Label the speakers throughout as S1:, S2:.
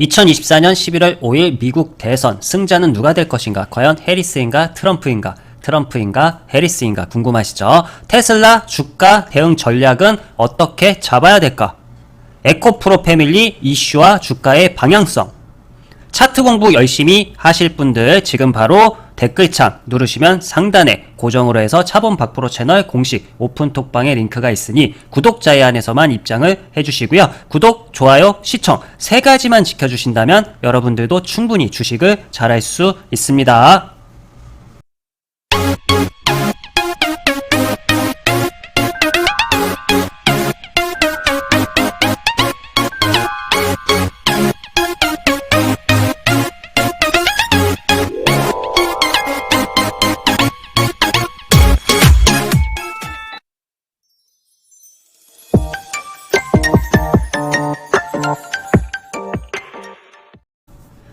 S1: 2024년 11월 5일 미국 대선 승자는 누가 될 것인가? 과연 해리스인가 트럼프인가? 트럼프인가 해리스인가 궁금하시죠? 테슬라 주가 대응 전략은 어떻게 잡아야 될까? 에코프로 패밀리 이슈와 주가의 방향성 차트 공부 열심히 하실 분들 지금 바로 댓글창 누르시면 상단에 고정으로 해서 차본 박프로 채널 공식 오픈톡방에 링크가 있으니 구독자 제한에서만 입장을 해주시고요. 구독, 좋아요, 시청 세 가지만 지켜주신다면 여러분들도 충분히 주식을 잘할 수 있습니다.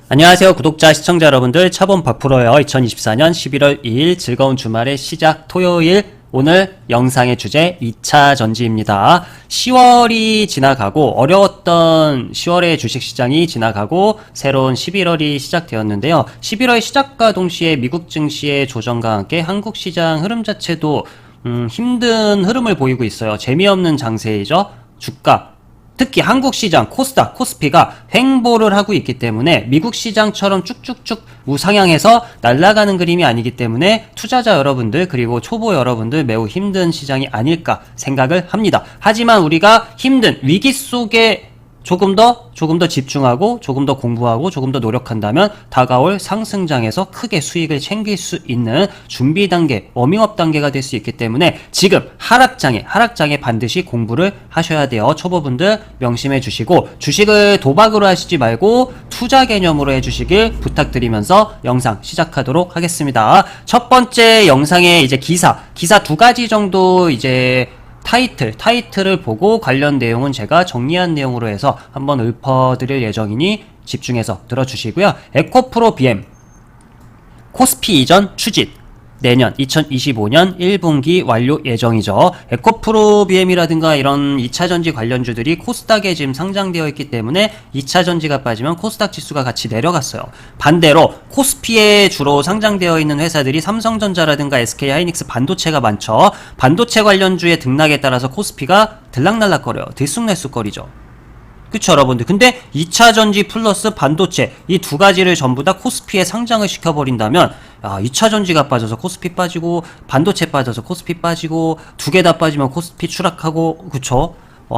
S1: 안녕하세요 구독자 시청자 여러분들. 차본 박프로요. 2024년 11월 2일 즐거운 주말의 시작 토요일. 오늘 영상의 주제 2차 전지입니다. 10월이 지나가고 어려웠던 10월의 주식시장이 지나가고 새로운 11월이 시작되었는데요. 11월 시작과 동시에 미국 증시의 조정과 함께 한국 시장 흐름 자체도 음, 힘든 흐름을 보이고 있어요. 재미없는 장세이죠. 주가 특히 한국 시장 코스닥, 코스피가 횡보를 하고 있기 때문에 미국 시장처럼 쭉쭉쭉 우상향해서 날아가는 그림이 아니기 때문에 투자자 여러분들 그리고 초보 여러분들 매우 힘든 시장이 아닐까 생각을 합니다. 하지만 우리가 힘든 위기 속에 조금 더 조금 더 집중하고 조금 더 공부하고 조금 더 노력한다면 다가올 상승장에서 크게 수익을 챙길 수 있는 준비 단계, 워밍업 단계가 될 수 있기 때문에 지금 하락장에 하락장에 반드시 공부를 하셔야 돼요. 초보분들 명심해 주시고 주식을 도박으로 하시지 말고 투자 개념으로 해 주시길 부탁드리면서 영상 시작하도록 하겠습니다. 첫 번째 영상에 이제 기사, 기사 두 가지 정도 이제 타이틀, 타이틀을 보고 관련 내용은 제가 정리한 내용으로 해서 한번 읊어드릴 예정이니 집중해서 들어주시고요. 에코프로 BM, 코스피 이전 추진, 내년 2025년 1분기 완료 예정이죠. 에코프로 BM이라든가 이런 2차 전지 관련주들이 코스닥에 지금 상장되어 있기 때문에 2차 전지가 빠지면 코스닥 지수가 같이 내려갔어요. 반대로 코스피에 주로 상장되어 있는 회사들이 삼성전자라든가 SK 하이닉스 반도체가 많죠. 반도체 관련주의 등락에 따라서 코스피가 들락날락거려요. 들쑥날쑥거리죠. 그쵸 여러분들? 근데 2차 전지 플러스 반도체 이 두 가지를 전부 다 코스피에 상장을 시켜버린다면 야 2차 전지가 빠져서 코스피 빠지고 반도체 빠져서 코스피 빠지고 두 개 다 빠지면 코스피 추락하고 그쵸? 어,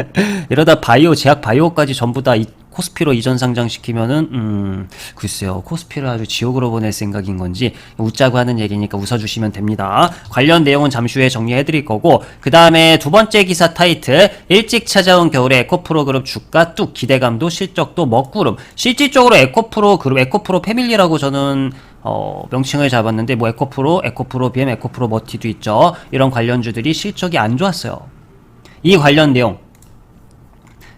S1: 이러다 바이오 제약 바이오까지 전부 다 이, 코스피로 이전 상장시키면은 음 글쎄요. 코스피를 아주 지옥으로 보낼 생각인 건지 웃자고 하는 얘기니까 웃어주시면 됩니다. 관련 내용은 잠시 후에 정리해드릴 거고 그 다음에 두 번째 기사 타이틀 일찍 찾아온 겨울의 에코프로 그룹 주가 뚝 기대감도 실적도 먹구름. 실질적으로 에코프로 그룹 에코프로 패밀리라고 저는 어, 명칭을 잡았는데 뭐 에코프로 에코프로 BM 에코프로 머티도 있죠. 이런 관련주들이 실적이 안 좋았어요. 이 관련 내용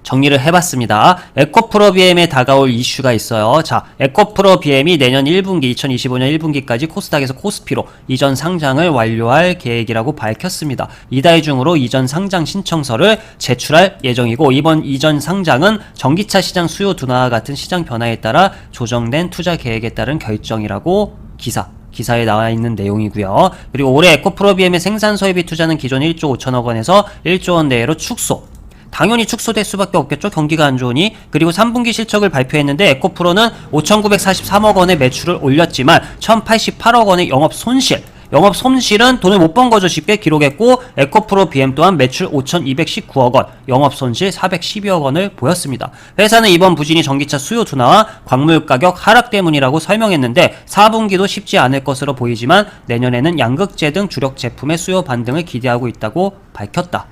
S1: 정리를 해봤습니다. 에코프로 BM에 다가올 이슈가 있어요. 자, 에코프로 BM이 내년 1분기, 2025년 1분기까지 코스닥에서 코스피로 이전 상장을 완료할 계획이라고 밝혔습니다. 이달 중으로 이전 상장 신청서를 제출할 예정이고, 이번 이전 상장은 전기차 시장 수요 둔화와 같은 시장 변화에 따라 조정된 투자 계획에 따른 결정이라고 기사 기사에 나와 있는 내용이고요. 그리고 올해 에코프로 BM의 생산 설비 투자는 기존 1조 5천억 원에서 1조 원 내로 축소. 당연히 축소될 수밖에 없겠죠. 경기가 안 좋으니. 그리고 3분기 실적을 발표했는데 에코프로는 5,943억 원의 매출을 올렸지만 1,088억 원의 영업 손실. 영업 손실은 돈을 못 번 거죠. 쉽게 기록했고 에코프로 BM 또한 매출 5,219억 원, 영업 손실 412억 원을 보였습니다. 회사는 이번 부진이 전기차 수요 둔화와 광물 가격 하락 때문이라고 설명했는데 4분기도 쉽지 않을 것으로 보이지만 내년에는 양극재 등 주력 제품의 수요 반등을 기대하고 있다고 밝혔다.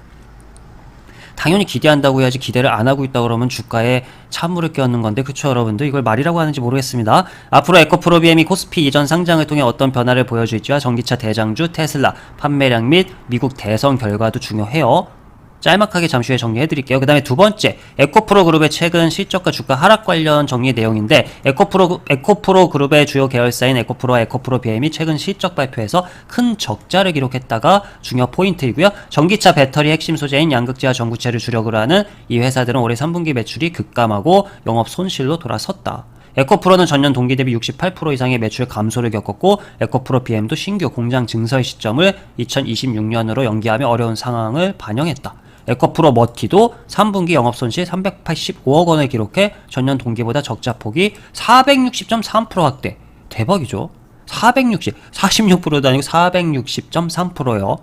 S1: 당연히 기대한다고 해야지 기대를 안 하고 있다 그러면 주가에 찬물을 끼얹는 건데 그쵸 여러분들 이걸 말이라고 하는지 모르겠습니다. 앞으로 에코프로 BM이 코스피 이전 상장을 통해 어떤 변화를 보여줄지와 전기차 대장주 테슬라 판매량 및 미국 대선 결과도 중요해요. 짤막하게 잠시 후에 정리해드릴게요. 그 다음에 두 번째, 에코프로 그룹의 최근 실적과 주가 하락 관련 정리 내용인데, 에코프로, 에코프로 그룹의 주요 계열사인 에코프로와 에코프로 BM이 최근 실적 발표에서 큰 적자를 기록했다가 중요 포인트이고요. 전기차 배터리 핵심 소재인 양극재와 전구체를 주력으로 하는 이 회사들은 올해 3분기 매출이 급감하고 영업 손실로 돌아섰다. 에코프로는 전년 동기 대비 68% 이상의 매출 감소를 겪었고 에코프로 BM도 신규 공장 증설 시점을 2026년으로 연기하며 어려운 상황을 반영했다. 에코프로 머티도 3분기 영업 손실 385억 원을 기록해 전년 동기보다 적자 폭이 460.3% 확대. 대박이죠. 460, 46%도 아니고 460.3%요.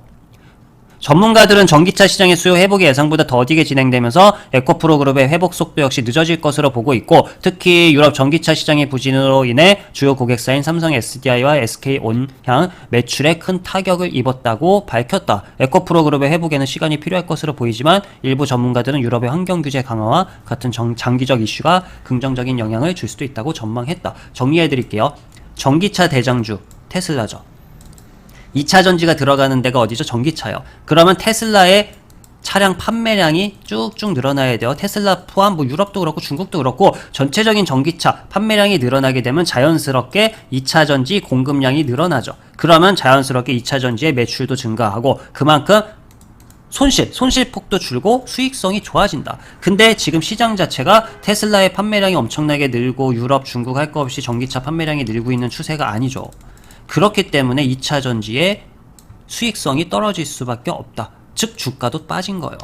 S1: 전문가들은 전기차 시장의 수요 회복이 예상보다 더디게 진행되면서 에코프로 그룹의 회복 속도 역시 늦어질 것으로 보고 있고 특히 유럽 전기차 시장의 부진으로 인해 주요 고객사인 삼성 SDI와 SK 온향 매출에 큰 타격을 입었다고 밝혔다. 에코프로 그룹의 회복에는 시간이 필요할 것으로 보이지만 일부 전문가들은 유럽의 환경 규제 강화와 같은 정- 장기적 이슈가 긍정적인 영향을 줄 수도 있다고 전망했다. 정리해 드릴게요. 전기차 대장주 테슬라죠. 2차 전지가 들어가는 데가 어디죠? 전기차요. 그러면 테슬라의 차량 판매량이 쭉쭉 늘어나야 돼요. 테슬라 포함 뭐 유럽도 그렇고 중국도 그렇고 전체적인 전기차 판매량이 늘어나게 되면 자연스럽게 2차 전지 공급량이 늘어나죠. 그러면 자연스럽게 2차 전지의 매출도 증가하고 그만큼 손실, 손실폭도 줄고 수익성이 좋아진다. 근데 지금 시장 자체가 테슬라의 판매량이 엄청나게 늘고 유럽, 중국 할거 없이 전기차 판매량이 늘고 있는 추세가 아니죠. 그렇기 때문에 2차 전지의 수익성이 떨어질 수밖에 없다. 즉 주가도 빠진 거예요.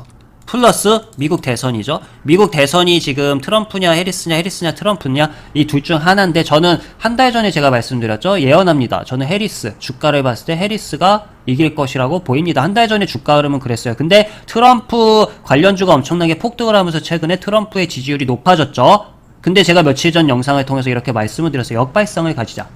S1: 플러스 미국 대선이죠. 미국 대선이 지금 트럼프냐 해리스냐 해리스냐 트럼프냐 이 둘 중 하나인데 저는 한 달 전에 제가 말씀드렸죠. 예언합니다. 저는 해리스 주가를 봤을 때 해리스가 이길 것이라고 보입니다. 한 달 전에 주가 흐름은 그랬어요. 근데 트럼프 관련주가 엄청나게 폭등을 하면서 최근에 트럼프의 지지율이 높아졌죠. 근데 제가 며칠 전 영상을 통해서 이렇게 말씀을 드렸어요. 역발성을 가지자.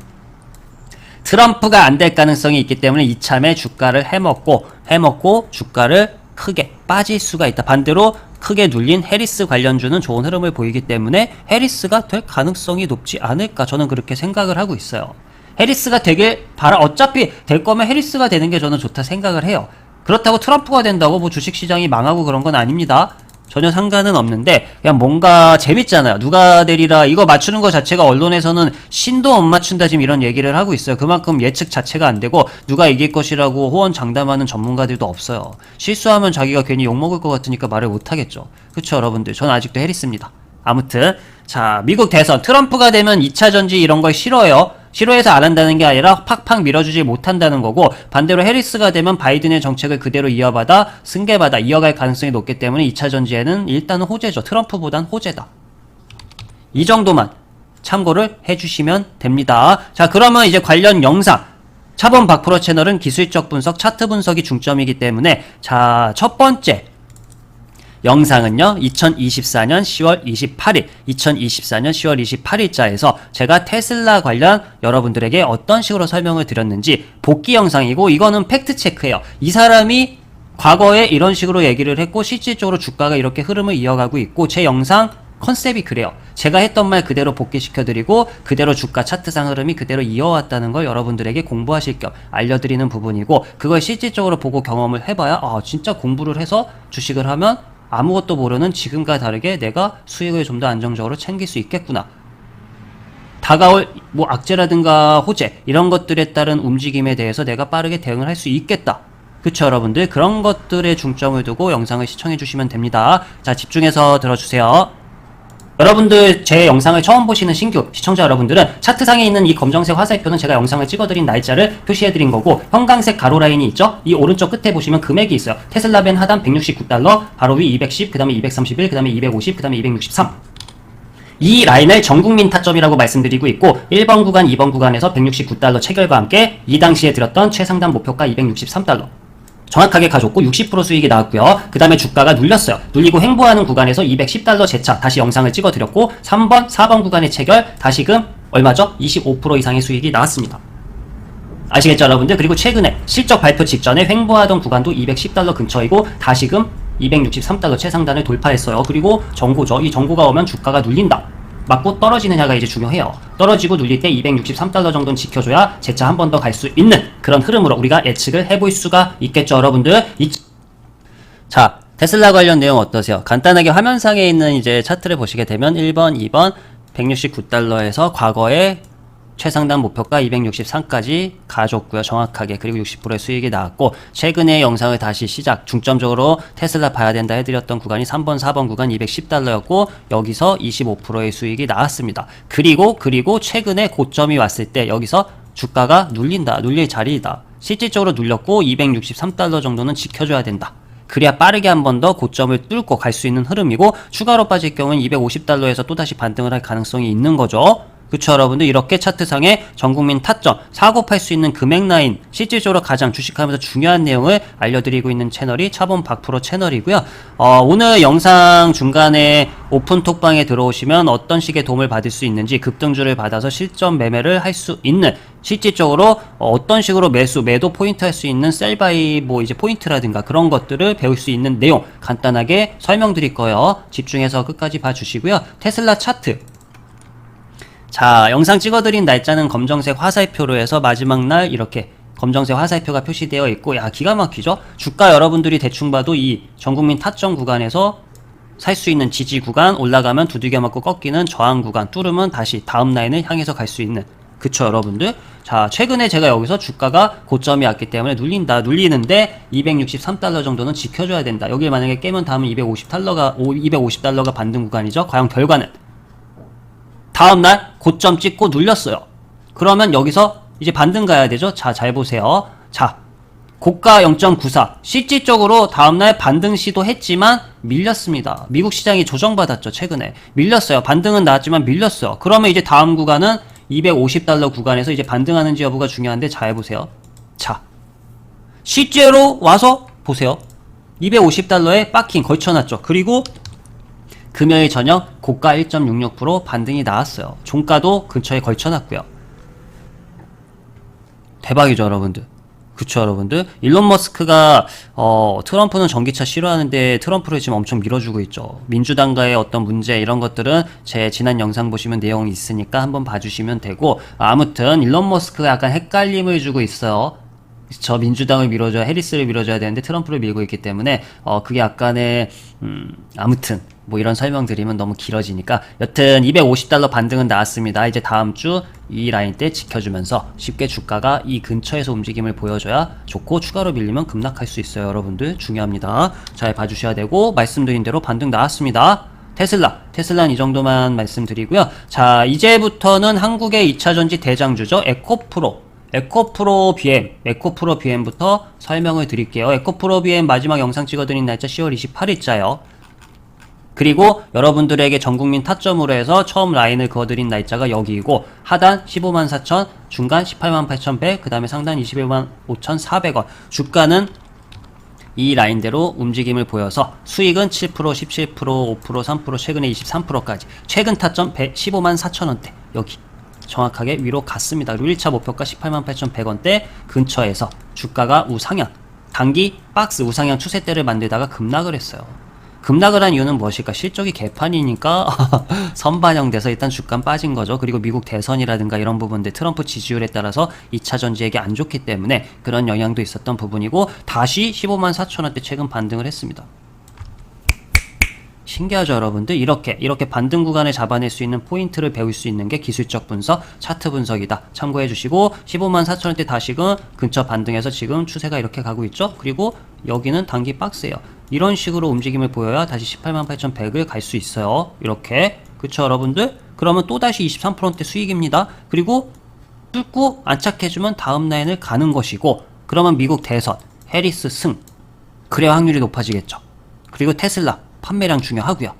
S1: 트럼프가 안 될 가능성이 있기 때문에 이참에 주가를 해먹고 해먹고 주가를 크게 빠질 수가 있다. 반대로 크게 눌린 해리스 관련주는 좋은 흐름을 보이기 때문에 해리스가 될 가능성이 높지 않을까 저는 그렇게 생각을 하고 있어요. 해리스가 되길 바라 어차피 될 거면 해리스가 되는 게 저는 좋다 생각을 해요. 그렇다고 트럼프가 된다고 뭐 주식 시장이 망하고 그런 건 아닙니다. 전혀 상관은 없는데 그냥 뭔가 재밌잖아요. 누가 되리라 이거 맞추는 것 자체가 언론에서는 신도 못 맞춘다 지금 이런 얘기를 하고 있어요. 그만큼 예측 자체가 안 되고 누가 이길 것이라고 호언 장담하는 전문가들도 없어요. 실수하면 자기가 괜히 욕 먹을 것 같으니까 말을 못 하겠죠. 그렇죠, 여러분들. 저는 아직도 해리스입니다. 아무튼 자 미국 대선 트럼프가 되면 2차 전지 이런 걸 싫어요. 싫어해서 안 한다는 게 아니라 팍팍 밀어주지 못한다는 거고 반대로 해리스가 되면 바이든의 정책을 그대로 이어받아 승계받아 이어갈 가능성이 높기 때문에 2차 전지에는 일단은 호재죠. 트럼프보단 호재다. 이 정도만 참고를 해주시면 됩니다. 자 그러면 이제 관련 영상 차범 박프로 채널은 기술적 분석, 차트 분석이 중점이기 때문에 자 첫 번째 영상은요, 2024년 10월 28일, 2024년 10월 28일자에서 제가 테슬라 관련 여러분들에게 어떤 식으로 설명을 드렸는지 복귀 영상이고, 이거는 팩트체크예요. 이 사람이 과거에 이런 식으로 얘기를 했고, 실질적으로 주가가 이렇게 흐름을 이어가고 있고, 제 영상 컨셉이 그래요. 제가 했던 말 그대로 복귀시켜드리고 그대로 주가 차트상 흐름이 그대로 이어왔다는 걸 여러분들에게 공부하실 겸 알려드리는 부분이고 그걸 실질적으로 보고 경험을 해봐야 아 진짜 공부를 해서 주식을 하면 아무것도 모르는 지금과 다르게 내가 수익을 좀 더 안정적으로 챙길 수 있겠구나. 다가올 뭐 악재라든가 호재 이런 것들에 따른 움직임에 대해서 내가 빠르게 대응을 할 수 있겠다. 그쵸 여러분들 그런 것들에 중점을 두고 영상을 시청해 주시면 됩니다. 자 집중해서 들어주세요. 여러분들 제 영상을 처음 보시는 신규 시청자 여러분들은 차트상에 있는 이 검정색 화살표는 제가 영상을 찍어드린 날짜를 표시해드린 거고 형광색 가로 라인이 있죠? 이 오른쪽 끝에 보시면 금액이 있어요. 테슬라벤 하단 169달러, 바로 위 210, 그 다음에 231, 그 다음에 250, 그 다음에 263. 이 라인을 전국민 타점이라고 말씀드리고 있고 1번 구간, 2번 구간에서 169달러 체결과 함께 이 당시에 들었던 최상단 목표가 263달러. 정확하게 가졌고 60% 수익이 나왔고요. 그 다음에 주가가 눌렸어요. 눌리고 횡보하는 구간에서 210달러 재차 다시 영상을 찍어드렸고 3번, 4번 구간의 체결 다시금 얼마죠? 25% 이상의 수익이 나왔습니다. 아시겠죠 여러분들? 그리고 최근에 실적 발표 직전에 횡보하던 구간도 210달러 근처이고 다시금 263달러 최상단을 돌파했어요. 그리고 정고죠. 이 정고가 오면 주가가 눌린다. 맞고 떨어지느냐가 이제 중요해요. 떨어지고 눌릴 때 263달러 정도는 지켜줘야 재차 한 번 더 갈 수 있는 그런 흐름으로 우리가 예측을 해볼 수가 있겠죠, 여러분들. 이... 자, 테슬라 관련 내용 어떠세요? 간단하게 화면상에 있는 이제 차트를 보시게 되면 1번, 2번 169달러에서 과거에 최상단 목표가 263까지 가줬고요. 정확하게. 그리고 60%의 수익이 나왔고 최근에 영상을 다시 시작 중점적으로 테슬라 봐야 된다 해드렸던 구간이 3번, 4번 구간 210달러였고 여기서 25%의 수익이 나왔습니다. 그리고 그리고 최근에 고점이 왔을 때 여기서 주가가 눌린다. 눌릴 자리이다. 실질적으로 눌렸고 263달러 정도는 지켜줘야 된다. 그래야 빠르게 한 번 더 고점을 뚫고 갈 수 있는 흐름이고 추가로 빠질 경우는 250달러에서 또다시 반등을 할 가능성이 있는 거죠. 그쵸 여러분들? 이렇게 차트상의 전국민 타점 사고 팔 수 있는 금액 라인 실질적으로 가장 주식하면서 중요한 내용을 알려드리고 있는 채널이 차범 박프로 채널이고요. 어, 오늘 영상 중간에 오픈 톡방에 들어오시면 어떤 식의 도움을 받을 수 있는지 급등주를 받아서 실전 매매를 할 수 있는 실질적으로 어, 어떤 식으로 매수 매도 포인트 할 수 있는 셀바이 뭐 이제 포인트라든가 그런 것들을 배울 수 있는 내용 간단하게 설명드릴 거예요. 집중해서 끝까지 봐주시고요. 테슬라 차트 자, 영상 찍어드린 날짜는 검정색 화살표로 해서 마지막 날 이렇게 검정색 화살표가 표시되어 있고, 야, 기가 막히죠? 주가 여러분들이 대충 봐도 이 전국민 타점 구간에서 살 수 있는 지지 구간, 올라가면 두들겨 맞고 꺾이는 저항 구간, 뚫으면 다시 다음 라인을 향해서 갈 수 있는. 그쵸, 여러분들? 자, 최근에 제가 여기서 주가가 고점이 왔기 때문에 눌린다, 눌리는데 263달러 정도는 지켜줘야 된다. 여기 만약에 깨면 다음은 250달러가, 250달러가 반등 구간이죠? 과연 결과는? 다음날 고점 찍고 눌렸어요. 그러면 여기서 이제 반등 가야 되죠? 자, 잘 보세요. 자, 고가 0.94. 실질적으로 다음날 반등 시도 했지만 밀렸습니다. 미국 시장이 조정받았죠, 최근에. 밀렸어요. 반등은 나왔지만 밀렸어요. 그러면 이제 다음 구간은 250달러 구간에서 이제 반등하는지 여부가 중요한데 잘 보세요. 자, 실제로 와서 보세요. 250달러에 빠킹 걸쳐놨죠. 그리고 금요일 저녁 고가 1.66% 반등이 나왔어요. 종가도 근처에 걸쳐놨고요. 대박이죠, 여러분들. 그쵸, 여러분들. 일론 머스크가 어, 트럼프는 전기차 싫어하는데 트럼프를 지금 엄청 밀어주고 있죠. 민주당과의 어떤 문제 이런 것들은 제 지난 영상 보시면 내용이 있으니까 한번 봐주시면 되고 아무튼 일론 머스크가 약간 헷갈림을 주고 있어요. 저 민주당을 밀어줘야 해리스를 밀어줘야 되는데 트럼프를 밀고 있기 때문에 어 그게 약간의 음 아무튼 뭐 이런 설명 드리면 너무 길어지니까 여튼 250달러 반등은 나왔습니다. 이제 다음 주 이 라인 때 지켜주면서 쉽게 주가가 이 근처에서 움직임을 보여줘야 좋고 추가로 밀리면 급락할 수 있어요. 여러분들 중요합니다. 잘 봐주셔야 되고 말씀드린 대로 반등 나왔습니다. 테슬라, 테슬라는 이 정도만 말씀드리고요. 자, 이제부터는 한국의 2차 전지 대장주죠. 에코프로. 에코프로 BM, 에코프로 BM부터 설명을 드릴게요. 에코프로 BM 마지막 영상 찍어드린 날짜 10월 28일자요. 그리고 여러분들에게 전국민 타점으로 해서 처음 라인을 그어드린 날짜가 여기이고 하단 15만 4천, 중간 18만 8천 100, 그 다음에 상단 21만 5천 4백원. 주가는 이 라인대로 움직임을 보여서 수익은 7%, 17%, 5%, 3%, 최근에 23%까지 최근 타점 15만 4천 원대 여기 정확하게 위로 갔습니다. 그리고 1차 목표가 18만 8,100원대 근처에서 주가가 우상향, 단기 박스 우상향 추세대를 만들다가 급락을 했어요. 급락을 한 이유는 무엇일까? 실적이 개판이니까 선반영돼서 일단 주가 빠진 거죠. 그리고 미국 대선이라든가 이런 부분들 트럼프 지지율에 따라서 2차 전지에게 안 좋기 때문에 그런 영향도 있었던 부분이고 다시 15만 4천 원대 최근 반등을 했습니다. 신기하죠, 여러분들? 이렇게, 이렇게 반등 구간을 잡아낼 수 있는 포인트를 배울 수 있는 게 기술적 분석, 차트 분석이다. 참고해 주시고, 15만 4천원대 다시금 근처 반등해서 지금 추세가 이렇게 가고 있죠? 그리고 여기는 단기 박스예요. 이런 식으로 움직임을 보여야 다시 18만 8,100을 갈 수 있어요. 이렇게. 그쵸, 여러분들? 그러면 또다시 23%대 수익입니다. 그리고 뚫고 안착해주면 다음 라인을 가는 것이고, 그러면 미국 대선, 해리스 승. 그래야 확률이 높아지겠죠. 그리고 테슬라. 판매량 중요하고요.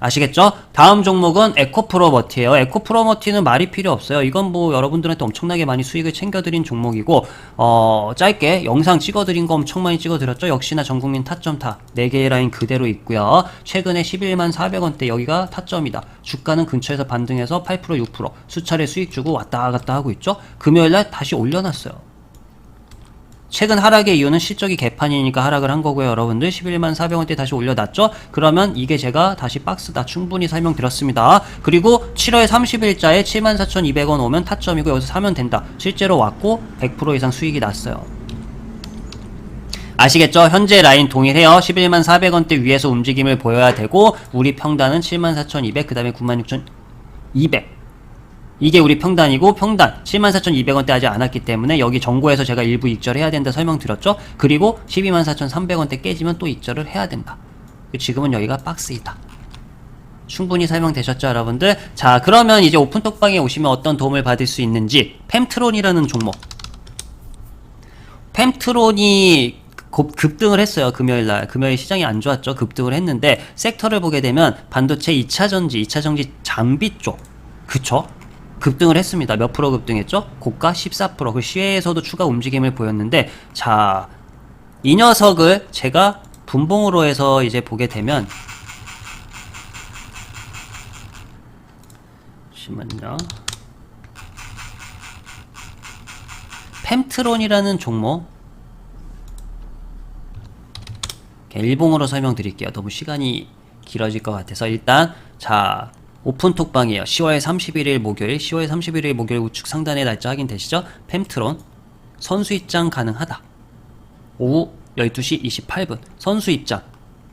S1: 아시겠죠? 다음 종목은 에코프로머티예요. 에코프로머티는 말이 필요 없어요. 이건 뭐 여러분들한테 엄청나게 많이 수익을 챙겨드린 종목이고 어 짧게 영상 찍어드린 거 엄청 많이 찍어드렸죠. 역시나 전국민 타점 타 4개의 라인 그대로 있고요. 최근에 11만 400원대 여기가 타점이다. 주가는 근처에서 반등해서 8% 6% 수차례 수익 주고 왔다 갔다 하고 있죠. 금요일날 다시 올려놨어요. 최근 하락의 이유는 실적이 개판이니까 하락을 한 거고요. 여러분들 11만 400원대 다시 올려놨죠? 그러면 이게 제가 다시 박스다 충분히 설명드렸습니다. 그리고 7월 30일자에 74,200원 오면 타점이고 여기서 사면 된다. 실제로 왔고 100% 이상 수익이 났어요. 아시겠죠? 현재 라인 동일해요. 11만 400원대 위에서 움직임을 보여야 되고 우리 평단은 7만 4,200, 그 다음에 9만 6,200. 이게 우리 평단이고 평단 74,200원대 하지 않았기 때문에 여기 정고에서 제가 일부 익절을 해야 된다 설명드렸죠. 그리고 124,300원대 깨지면 또 익절을 해야 된다. 지금은 여기가 박스이다. 충분히 설명되셨죠, 여러분들? 자, 그러면 이제 오픈톡방에 오시면 어떤 도움을 받을 수 있는지 팸트론이라는 종목. 팸트론이 급- 급등을 했어요. 금요일 날. 금요일 시장이 안 좋았죠. 급등을 했는데 섹터를 보게 되면 반도체 2차 전지, 2차 전지 장비 쪽. 그쵸? 급등을 했습니다. 몇 프로 급등했죠? 고가 14%. 그 시외에서도 추가 움직임을 보였는데 자, 이 녀석을 제가 분봉으로 해서 이제 보게 되면 잠시만요. 팸트론이라는 종목 일봉으로 설명드릴게요. 너무 시간이 길어질 것 같아서 일단 자 오픈톡방이에요. 10월 31일 목요일 10월 31일 목요일 우측 상단에 날짜 확인되시죠? 팸트론 선수 입장 가능하다. 오후 12시 28분 선수 입장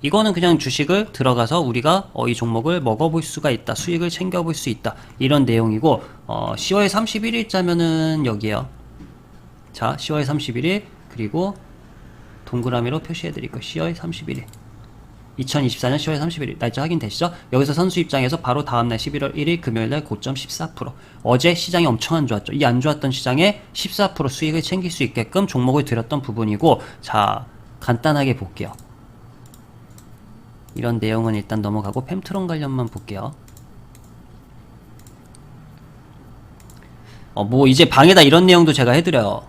S1: 이거는 그냥 주식을 들어가서 우리가 어, 이 종목을 먹어볼 수가 있다 수익을 챙겨볼 수 있다 이런 내용이고 어, 10월 31일자면은 여기에요 자 10월 31일 그리고 동그라미로 표시해 드릴 거예요 10월 31일 2024년 10월 31일 날짜 확인되시죠? 여기서 선수 입장에서 바로 다음날 11월 1일 금요일날 고점 14% 어제 시장이 엄청 안 좋았죠. 이 안 좋았던 시장에 14% 수익을 챙길 수 있게끔 종목을 들였던 부분이고 자 간단하게 볼게요. 이런 내용은 일단 넘어가고 팸트론 관련만 볼게요. 어 뭐 이제 방에다 이런 내용도 제가 해드려요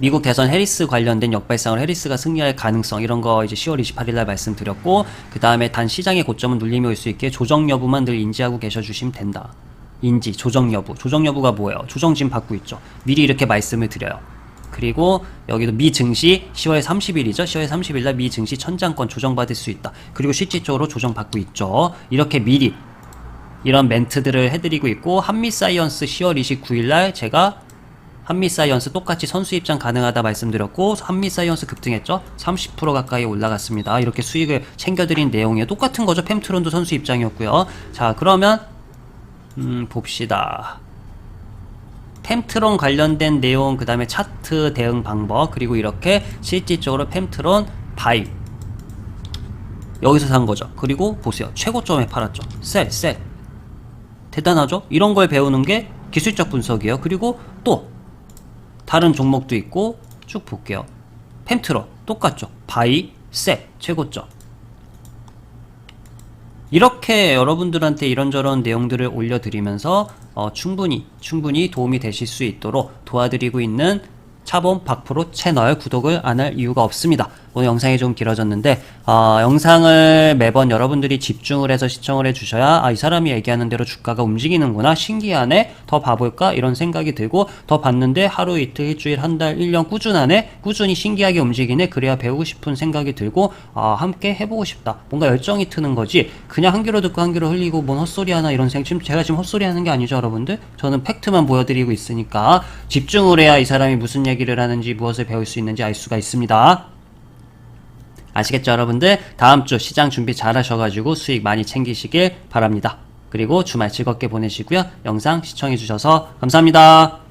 S1: 미국 대선 해리스 관련된 역발상을 해리스가 승리할 가능성 이런 거 이제 10월 28일 날 말씀드렸고 그 다음에 단 시장의 고점은 눌림이 올 수 있게 조정 여부만 늘 인지하고 계셔 주시면 된다. 인지 조정 여부 조정 여부가 뭐예요? 조정 지금 받고 있죠. 미리 이렇게 말씀을 드려요. 그리고 여기도 미 증시 10월 30일이죠. 10월 30일 날 미 증시 천장권 조정받을 수 있다. 그리고 실질적으로 조정받고 있죠. 이렇게 미리 이런 멘트들을 해드리고 있고 한미 사이언스 10월 29일 날 제가 한미 사이언스 똑같이 선수 입장 가능하다 말씀드렸고 한미 사이언스 급등했죠? 30% 가까이 올라갔습니다. 이렇게 수익을 챙겨드린 내용이에요. 똑같은 거죠. 팸트론도 선수 입장이었고요. 자 그러면 음 봅시다. 팸트론 관련된 내용 그 다음에 차트 대응 방법 그리고 이렇게 실질적으로 팸트론 바이. 여기서 산 거죠. 그리고 보세요. 최고점에 팔았죠. 셀 셀. 대단하죠? 이런 걸 배우는 게 기술적 분석이에요. 그리고 또 다른 종목도 있고 쭉 볼게요. 펜트로 똑같죠. 바이, 셋 최고점. 이렇게 여러분들한테 이런저런 내용들을 올려드리면서 어, 충분히 충분히 도움이 되실 수 있도록 도와드리고 있는 차범 박프로 채널 구독을 안 할 이유가 없습니다. 오늘 영상이 좀 길어졌는데 어, 영상을 매번 여러분들이 집중을 해서 시청을 해주셔야 아, 이 사람이 얘기하는 대로 주가가 움직이는구나 신기하네 더 봐볼까? 이런 생각이 들고 더 봤는데 하루 이틀 일주일 한달 1년 꾸준하네 꾸준히 신기하게 움직이네 그래야 배우고 싶은 생각이 들고 아, 함께 해보고 싶다. 뭔가 열정이 트는 거지. 그냥 한 귀로 듣고 한 귀로 흘리고 뭔 헛소리 하나 이런 생각 지금 제가 지금 헛소리 하는 게 아니죠 여러분들? 저는 팩트만 보여드리고 있으니까 집중을 해야 이 사람이 무슨 얘기를 하는지 무엇을 배울 수 있는지 알 수가 있습니다 아시겠죠, 여러분들? 다음 주 시장 준비 잘 하셔가지고 수익 많이 챙기시길 바랍니다. 그리고 주말 즐겁게 보내시고요. 영상 시청해주셔서 감사합니다.